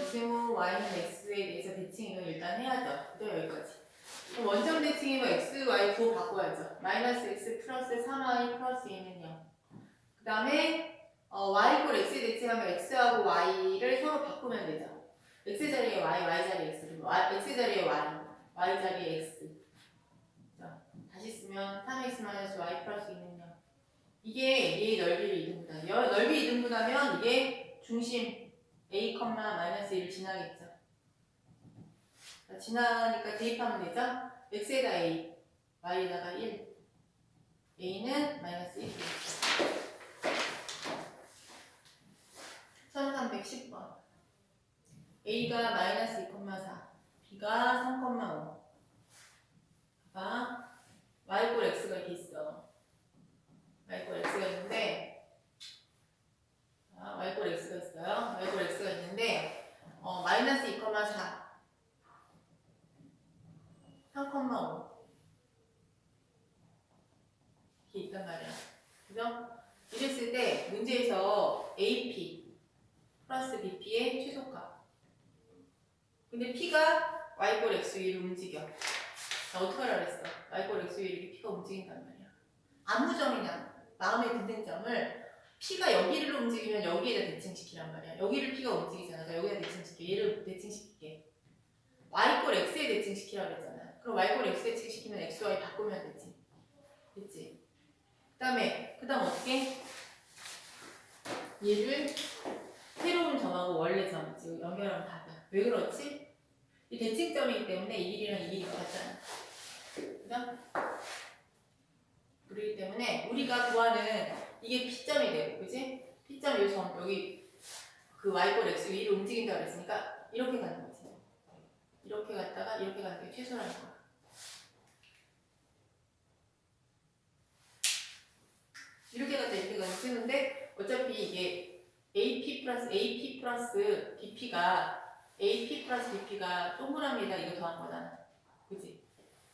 x무 y는 x에 대해서 대칭을 일단 해야죠. 또 여기까지. 그럼 원점 대칭이면 x, y 구호 바꿔야죠. 마이너스 x 플러스 3y 플러스 2는 0. 그 다음에 어, y 이꼴 x에 대칭하면 x하고 y를 서로 바꾸면 되죠. x 자리에 y, y 자리에 x, x 자리에 y, y 자리에 x. 자, 다시 쓰면 3x 마이너스 y 플러스 2는 0. 이게 얘의 넓이를 이등분하죠. 여- 넓이 이등분하면 이게 중심 a, 마이너스 1을 지나겠죠. 자, 지나니까 대입하면 되죠. x에다 a, y에다가 1. a는 마이너스 1. 1310번. a가 마이너스 2,4, b가 3,5. 봐. y꼴 x가 이렇게 있어. y꼴 x가 있는데, 자, y꼴 x가 있어요. 어, 마이너스 2,4. 3,5 이렇게 있단 말이야. 그죠? 이랬을 때 문제에서 AP 플러스 BP의 최소값. 근데 P가 Y꼴 X 위로 움직여. 나 어떻게 하라 그랬어? Y꼴 X 위로 이렇게 P가 움직인단 말이야. 아무 점이냐 마음에 드는 점을 P가 여기를 움직이면 여기에다 대칭시키란 말이야. 여기를 P가 움직이잖아. 나 여기다 대칭시켜. 얘를 대칭시킬게. Y꼴 X에 대칭시키라 그랬잖아. 그럼 Y꼴 X에 대칭시키면 X, Y 바꾸면 되지. 됐지? 그 다음에, 그 다음 어떻게? 얘를 새로운 점하고 원래 점 지금 연결하면 답이야. 왜 그렇지? 이 대칭점이기 때문에 이 길이랑 이 길이가 같잖아. 그죠? 그렇기 때문에 우리가 구하는 이게 P점이 되고, 그지? P점 요 점, 여기 그 Y꼴 X 위로 움직인다고 그랬으니까 이렇게 가는 거지. 이렇게 갔다가 이렇게 가는 게 최소라는 거야. 이렇게 갔다 이렇게 가면 쓰는데 어차피 이게 AP 플러스 AP 플러스 BP가 AP 플러스 BP가 동그라미에다 이거 더한 거잖아. 그지?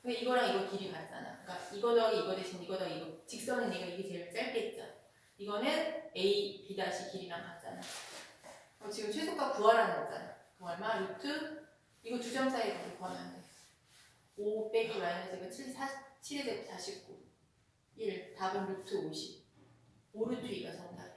근데 이거랑 이거 길이 같잖아. 그러니까 이거 더하기 이거 대신 이거 더하기 이거 직선은 이거 이게 제일 짧겠죠. 이거는 A, B 다시 길이랑 같잖아. 그럼 지금 최소값 구하라는 거잖아. 그럼 얼마? 루트 이거 두 점 사이 거리 구하면 돼. 5 빼기 마이너스 7, 4, 7의 제곱 49. 1. 답은 루트 50. 5루트 2가 정답.